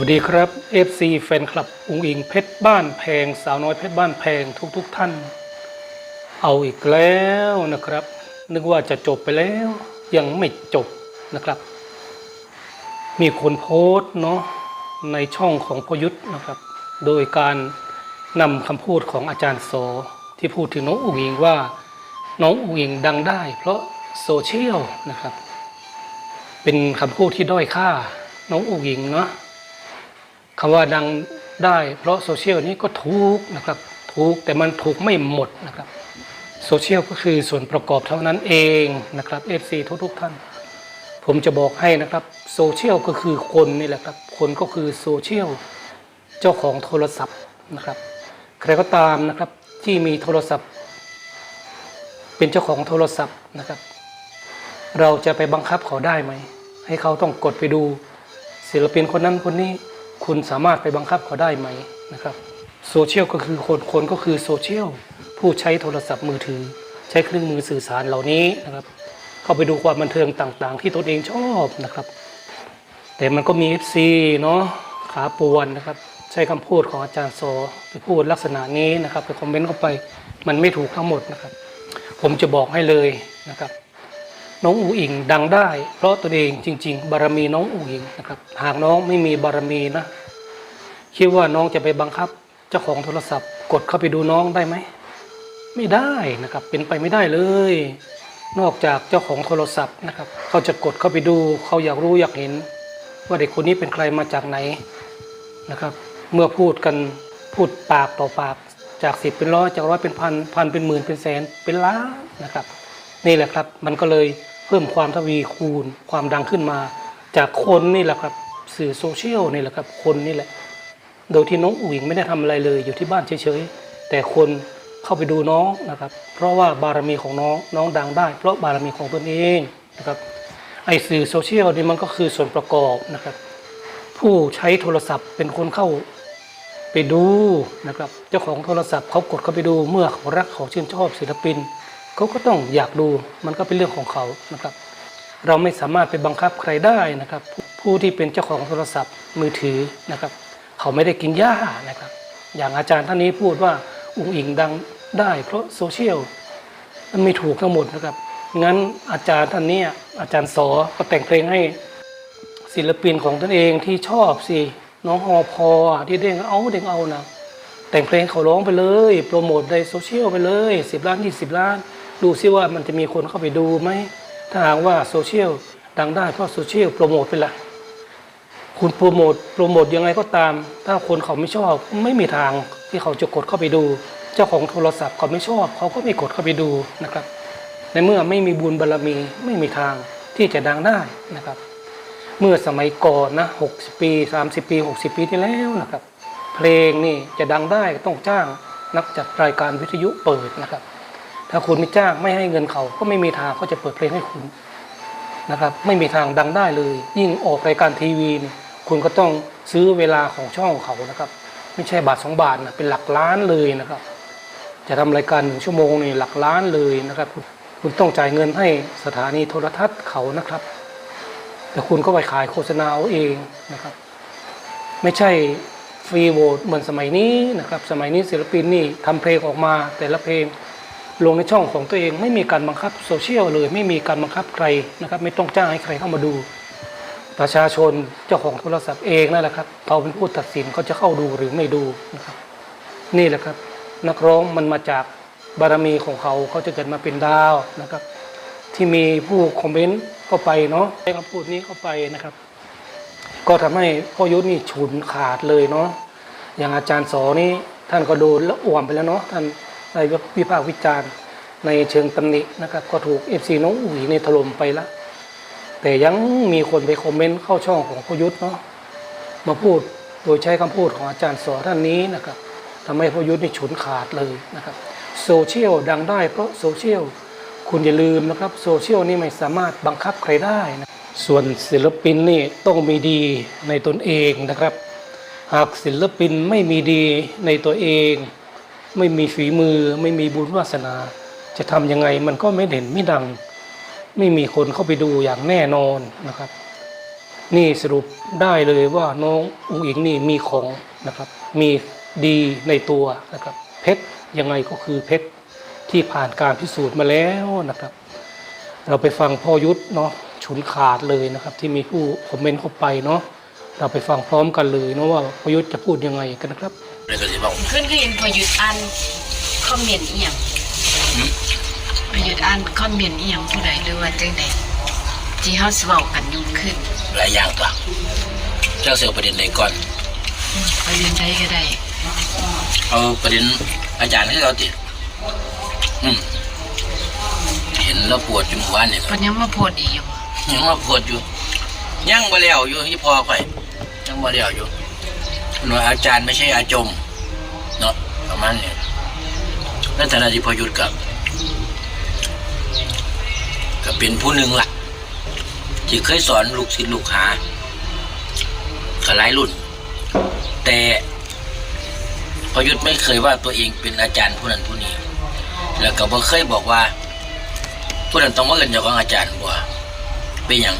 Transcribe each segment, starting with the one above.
วัสดีครับ FC แฟนคลับอุงอิงเพชรบ้านแพง สาวน้อยเพชรบ้านแพงทุกๆทท่าน เอาอีกแล้วนะครับ นึกว่าจะจบไปแล้วยังไม่จบนะครับ มีคนโพสต์เนาะในช่องของพยุทธ์นะครับ โดยการนำคำพูดของอาจารย์โสที่พูดถึงน้องอุงอิงว่า น้องอุงอิงดังได้ เพราะโซเชียลนะครับ เป็นคำพูดที่ด้อยค่าน้องอุงอิงเนาะ คำว่าดังได้เพราะโซเชียลนี้ก็ถูกนะครับถูกแต่มันถูกไม่หมดนะครับโซเชียลก็คือส่วนประกอบเท่านั้นเองนะครับ FC ทุกทุกๆท่าน ผมจะบอกให้นะครับโซเชียลก็คือคนนี่แหละครับ คนก็คือโซเชียลเจ้าของโทรศัพท์นะครับ ใครก็ตามนะครับที่มีโทรศัพท์ เป็นเจ้าของโทรศัพท์นะครับ เราจะไปบังคับเขาได้ไหม ให้เขาต้องกดไปดูศิลปินคนนั้นคนนี้ คุณสามารถไปบังคับเขาได้ไหมนะครับโซเชียลก็คือคนคนก็คือโซเชียลผู้ใช้โทรศัพท์มือถือ ใช้เครื่องมือสื่อสารเหล่านี้นะครับ เข้าไปดูความบันเทิงต่างๆ ที่ตนเองชอบนะครับ แต่มันก็มี FC เนาะขาปวนนะครับ ใช้คำพูดของอาจารย์โซไปพูดลักษณะนี้นะครับไปคอมเมนต์เข้าไปมันไม่ถูกทั้งหมดนะครับ ผมจะบอกให้เลยนะครับ น้องอูอิงดังได้ เพราะตัวเองจริง ๆ บารมีน้องอูอิงนะครับ หากน้องไม่มีบารมีนะ คิดว่าน้องจะไปบังคับ เจ้าของโทรศัพท์ กดเข้าไปดูน้องได้ไหม ไม่ได้นะครับ เป็นไปไม่ได้เลย นอกจากเจ้าของโทรศัพท์นะครับ เขาจะกดเข้าไปดู เขาอยากรู้อยากเห็น ว่าเด็กคนนี้เป็นใครมาจากไหนนะครับ เมื่อพูดกันพูดปากต่อปากจากสิบเป็นร้อยจากร้อยเป็นพันพันเป็นหมื่นเป็นแสนเป็นล้านนะครับ นี่แหละครับมันก็เลย เพิ่มความทวีคูณความดังขึ้นมา จากคนนี่แหละครับสื่อโซเชียลนี่แหละครับคนนี่แหละ โดยที่น้องอุ๋งไม่ได้ทำอะไรเลยอยู่ที่บ้านเฉยๆแต่คนเข้าไปดูน้องนะครับ เพราะว่าบารมีของน้องน้องดังได้ เพราะบารมีของตนเองนะครับไอสื่อโซเชียลนี่มันก็คือส่วนประกอบนะครับ ผู้ใช้โทรศัพท์เป็นคนเข้าไปดูนะครับ เจ้าของโทรศัพท์เขากดเข้าไปดูเมื่อเขารักเขาชื่นชอบศิลปิน เขาก็ต้องอยากดูมันก็เป็นเรื่องของเขานะครับ เราไม่สามารถไปบังคับใครได้นะครับ ผู้ที่เป็นเจ้าของโทรศัพท์มือถือนะครับ เขาไม่ได้กินหญ้านะครับ อย่างอาจารย์ท่านนี้พูดว่าอุ้งอิงดังได้ เพราะโซเชียลมันไม่ถูกทั้งหมดนะครับงั้นอาจารย์ท่านเนี้อาจารย์สอก็แต่งเพลงให้ศิลปินของตนเองที่ชอบสิน้องฮอพอที่เด้งเอาเด้งเอานะแต่งเพลงเขาร้องไปเลย โปรโมทในโซเชียลไปเลย 10 ล้าน 20 ล้าน ดูซิว่ามันจะมีคนเข้าไปดูไหม ถ้าหากว่าโซเชียลดังได้เพราะโซเชียลโปรโมทไปละคุณโปรโมทโปรโมทยังไงก็ตาม ถ้าคนเขาไม่ชอบไม่มีทางที่เขาจะกดเข้าไปดู เจ้าของโทรศัพท์เขาไม่ชอบเขาก็ไม่กดเข้าไปดูนะครับ ในเมื่อไม่มีบุญบารรมีไม่มีทางที่จะดังได้นะครับ เมื่อสมัยก่อนนะ60ปี 30 ปี 60 ปีที่แล้วนะครับ เพลงนี่จะดังได้ต้องจ้างนักจัดรายการวิทยุเปิดนะครับ ถ้าคุณไม่จ้างไม่ให้เงินเขาก็ไม่มีทางเขาจะเปิดเพลงให้คุณนะครับไม่มีทางดังได้เลย ยิ่งออกรายการทีวีนี่คุณก็ต้องซื้อเวลาของช่องเขานะครับ ไม่ใช่บาทสองบาทนะเป็นหลักล้านเลยนะครับ จะทำรายการหนึ่งชั่วโมงนี่หลักล้านเลยนะครับคุณคุณต้องจ่ายเงินให้สถานีโทรทัศน์เขานะครับ แต่คุณก็ไปขายโฆษณาเอาเองนะครับ ไม่ใช่ฟรีโหวตเหมือนสมัยนี้นะครับ สมัยนี้ศิลปินนี่ทำเพลงออกมา แต่ละเพลง ลงในช่องของตัวเองไม่มีการบังคับโซเชียลเลย ไม่มีการบังคับใครนะครับ ไม่ต้องจ้างให้ใครเข้ามาดู ประชาชนเจ้าของโทรศัพท์เองนั่นแหละครับเขาเป็นผู้ตัดสินเขาจะเข้าดูหรือไม่ดูนะครับ นี่แหละครับ นักร้องมันมาจากบารมีของเขาเขาจะเกิดมาเป็นดาวนะครับ ที่มีผู้คอมเมนต์เข้าไปเนาะใช้คำพูดนี้เข้าไปนะครับ ก็ทำให้พ่อยุทธนี่ฉุนขาดเลยเนาะอย่างอาจารย์สอนี่ท่านก็โดนแล้วอ่วมไปแล้วเนาะท่าน ได้วิพากษ์วิจารณ์ในเชิงตำหนินะครับ ก็ถูกเอฟซีน้องอุ๋ยในถล่มไปแล้วแต่ยังมีคนไปคอมเมนต์เข้าช่องของพยุทธเนาะมาพูดโดยใช้คำพูดของอาจารย์สอท่านนี้นะครับทำให้พยุทธนี่ฉุนขาดเลยนะครับโซเชียลดังได้เพราะโซเชียลคุณอย่าลืมนะครับโซเชียลนี่ไม่สามารถบังคับใครได้นะส่วนศิลปินนี่ต้องมีดีในตนเองนะครับ หากศิลปินไม่มีดีในตัวเอง ไม่มีฝีมือ ไม่มีบุญวาสนา จะทำยังไงมันก็ไม่เด่นไม่ดัง ไม่มีคนเข้าไปดูอย่างแน่นอนนะครับ นี่สรุปได้เลยว่าน้องอุ๋งอิงนี่มีของนะครับ มีดีในตัวนะครับ เพชรยังไงก็คือเพชรที่ผ่านการพิสูจน์มาแล้วนะครับ เราไปฟังพ่อยุทธเนาะฉุนขาดเลยนะครับ ที่มีผู้คอมเมนต์เข้าไปเนาะ เราไปฟังพร้อมกันเลยเนาะว่าพ่อยุทธจะพูดยังไงกันนะครับเลยก็สิบอกขึ้นก็เห็นพอหยุดอ่านคอมเมนต์อีหยังพอหยุดอ่านคอมเมนต์อีหยังผู้ใดหรือว่าจังใดที่เฮาสิเว้ากันยุ่งขึ้นหลายอย่างตัวเจ้าเสือประเด็นไหนก่อนประเด็นใดก็ได้เอาประเด็นอาจารย์ที่เราติดอืมเห็นแล้วปวดจุ่มวันเนี่ยเพิ่นยังมาโพสต์อีกอยู่ยังมาปวดอยู่ยังบ่แล้วอยู่ที่พอข่อ ยังบ่แล้วอยู่หน่วยอาจารย์ไม่ใช่อาจมเนาะประมาณนี้นั่นฐานะที่พอยุดกับก็เป็นผู้หนึ่งล่ะ ที่เคยสอนลูกศิษย์ลูกหาหลายรุ่น แต่พยุทธไม่เคยว่าตัวเองเป็นอาจารย์ผู้นั้นผู้นี้ แล้วก็บ่เคยบอกว่า ผู้นั้นต้องมาเอินจ้าของอาจารย์บ่เป็นอย่าง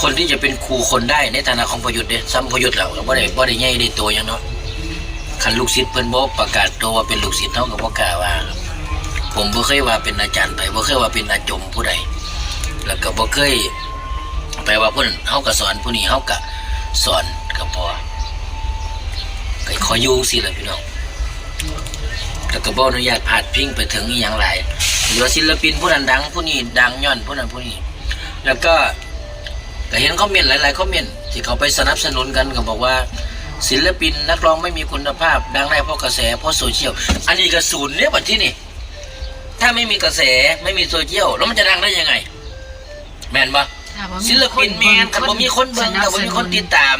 คนที่จะเป็นครูคนได้ในฐานะของพอยุทธเด้ซ้ำพอยุทธแล้วก็บ่ได้บ่ได้ใหญ่ได้โตหยังเนาะคันลูกศิษย์เพิ่นบ่ประกาศตัวว่าเป็นลูกศิษย์เฮาก็บ่กล้าว่าผมบ่เคยว่าเป็นอาจารย์ไปบ่เคยว่าเป็นอาจมผู้ใดแล้วก็บ่เคยแปว่าผู้นั้นเฮาก็สอนผู้นี้เฮาก็สอนก็พอก็ขออยู่สิล่ะพี่น้องแต่ก็บ่อนุญาตพาดพิงไปถึงอหย่างไรหรือว่ศิลปินผู้นั้นดังผู้นี้ดังย้อนผู้นั้นผู้นี้แล้วก็ ก็เห็นคอมเมนต์หลายๆคอมเมนต์ที่เขาไปสนับสนุนกันก็บอกว่า ศิลปินนักร้องไม่มีคุณภาพ ดังได้เพราะกระแสเพราะโซเชียลอันนี้ก็ศูนย์เนี่ยปัจที่นี่ถ้าไม่มีกระแสไม่มีโซเชียลแล้วมันจะดังได้ยังไง แม่นปะถ้าบ่มีศิลปินแมนถ้าบ่มีคนเบิ่งถ้าบ่มีคนติดตาม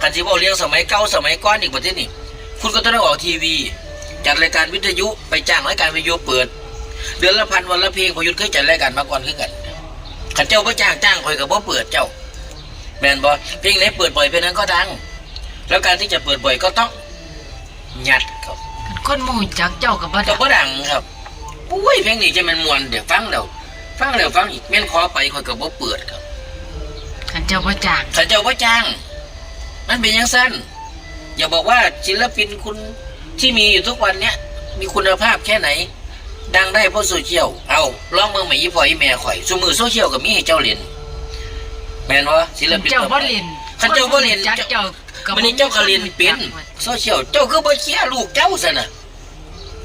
กันสิบ่เรียงสมัยเก่าสมัยก่อนอีกประเทศนี้คุณก็ต้องได้ออกทีวี จัดรายการวิทยุไปจ้างรายการวิทยุเปิด เดือนละพันวันละเพลงพอยุทธเคยจัดรายการมาก่อนคือกัน ขันเจ้าบ่จ้างจ้างคอยกับบ่เปิดเจ้าแม่นบ่เพลงไหนเปิดบ่อยเพลงนั้นก็ดัง แล้วการที่จะเปิดบ่อยก็ต้องยัดครับคนบ่ฮู้จักเจ้าก็บ่ก็ได้บ่ดังครับอุ้ยเพลงนี้จะแมันมวนเดี๋ยวฟังแล้วฟังแล้วฟังอีกแม่นขอไปคอยกับบ่เปิดครับคันเจ้าบ่จ้างข้าเจ้าว่าจ้าง มันเป็นอยังสั้นอย่าบอกว่าศิลปินคุณที่มีอยู่ทุกวันเนี้ยมีคุณภาพแค่ไหน ดังได้เพราะโซเชียล เอาลองเมืองใหม่ยี่พอยี่แม่ข่อยสมือโซเชียลกับมีให้เจ้าเรียนแม่นวะศิลคันปินเจ้าบ่เล่นข้าเจ้าบ่เรียนจักเจ้าก็มันนี่เจ้าก็เรียนเป็นโซเชียลเจ้าคือบ่เชียร์ลูกเจ้าซะน่ะ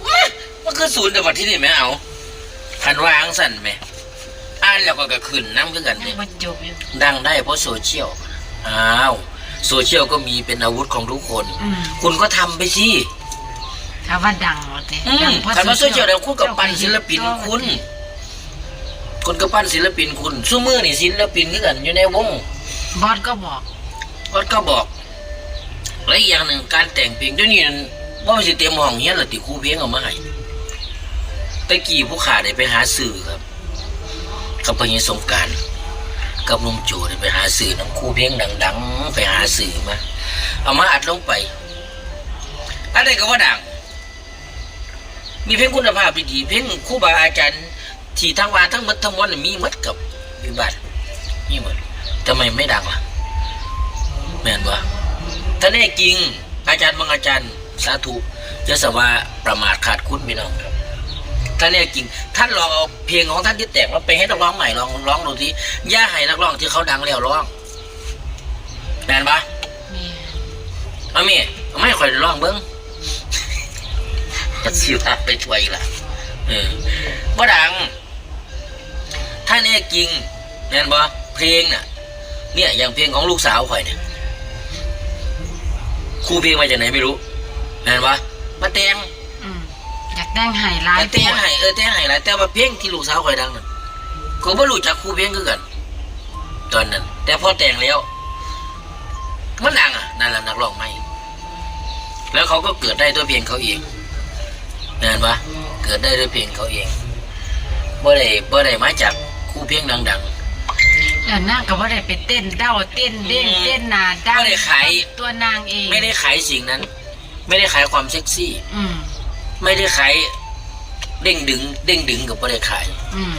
ว้ามันคือศูนย์แต่ว่าที่นี่แม่เอาคันวางสั่นไหมอ่านแล้วก็ก็ขึ้นน้ำคือกันยัเนี่งยบ่จบอยู่ดังได้เพราะโซเชียลอ้าวโซเชียลก็มีเป็นอาวุธของทุกคนอืมคุณก็ทำไปสิ ถ้าว่าดังว่าติอืมดังเพราะคันว่าโซเชียลเดี๋ยวคุณกับปั้นศิลปินคุณคุณก็ปั้นศิลปินคุณสู้มือนี่ศิลปินคือกันอยู่ในวง บอสก็บอก ก็ก็บอก และอีกอย่างหนึ่งการแต่งเพลงเดี๋ยวนี้ว่ามันสิเตรียมห้องเฮียนหรือติครูเพลงเอามาให้ตะกี้ผู้ขาได้ไปหาสื่อครับ กับพญสงกรารกับลุงโจได้ไปหาสื่อน้ำครูเพลงดัง ๆ ไปหาสื่อมา เอามาอัดลงไปอะไรก็ว่าดัง มีเพลงคุณภาพดีๆเพลงครูบาอาจารย์ที่ทั้งวานทั้งหมดทั้งมวลน่ะมีหมดกับวิบัติมีหมดทำไมไม่ดังล่ะแม่นวะถ้าแน่จริงอาจารย์บางอาจารย์สาธุจะสว่าประมาทขาดคุณพี่น้องครับถ้าแน่จริง ท่านลองเอาเพลงของท่านที่แต่งมาไปให้นักร้องใหม่ลองร้องดูทีอย่าให้นักร้องที่เขาดังแล้วร้องแม่นปะแม่เอาเมีเอาไม่ค่อยร้องเบิ้ง จะสิว่าไปช่วยล่ะเออบ่ดัง ถ้าแน่จริงแม่นบ่เพลงน่ะ เนี่ยอย่างเพลงของลูกสาวข่อยเนี่ยครูเพลงมาจากไหนไม่รู้แม่นบ่มาแต่งอืมอยากแต่งให้หลายแต่งให้เออแต่งให้หลายแต่ว่าเพลงที่ลูกสาวข่อยดังนั่นก็บ่รู้จักครูเพลงคือกันตอนนั้น แต่พอแต่งแล้วมันดังอะนั่นแหละนักร้องใหม่ แล้วเขาก็เกิดได้ด้วยเพลงเขาเอง เห็นปะเกิดได้ด้วยเพลงเขาเองบ่ได้บ่ได้มาจากครูเพลงดังแล้วนางก็บ่ได้ไปเต้นเด้าเต้นเด้งอืมเต้นหน้าดังบ่ได้ขาย ตัวนางเองๆ ไม่ได้ขายสิ่งนั้น ไม่ได้ขายความเซ็กซี่ อืมไม่ได้ขายเด้งดึง เด้งดึงกับบ่ได้ขาย อืม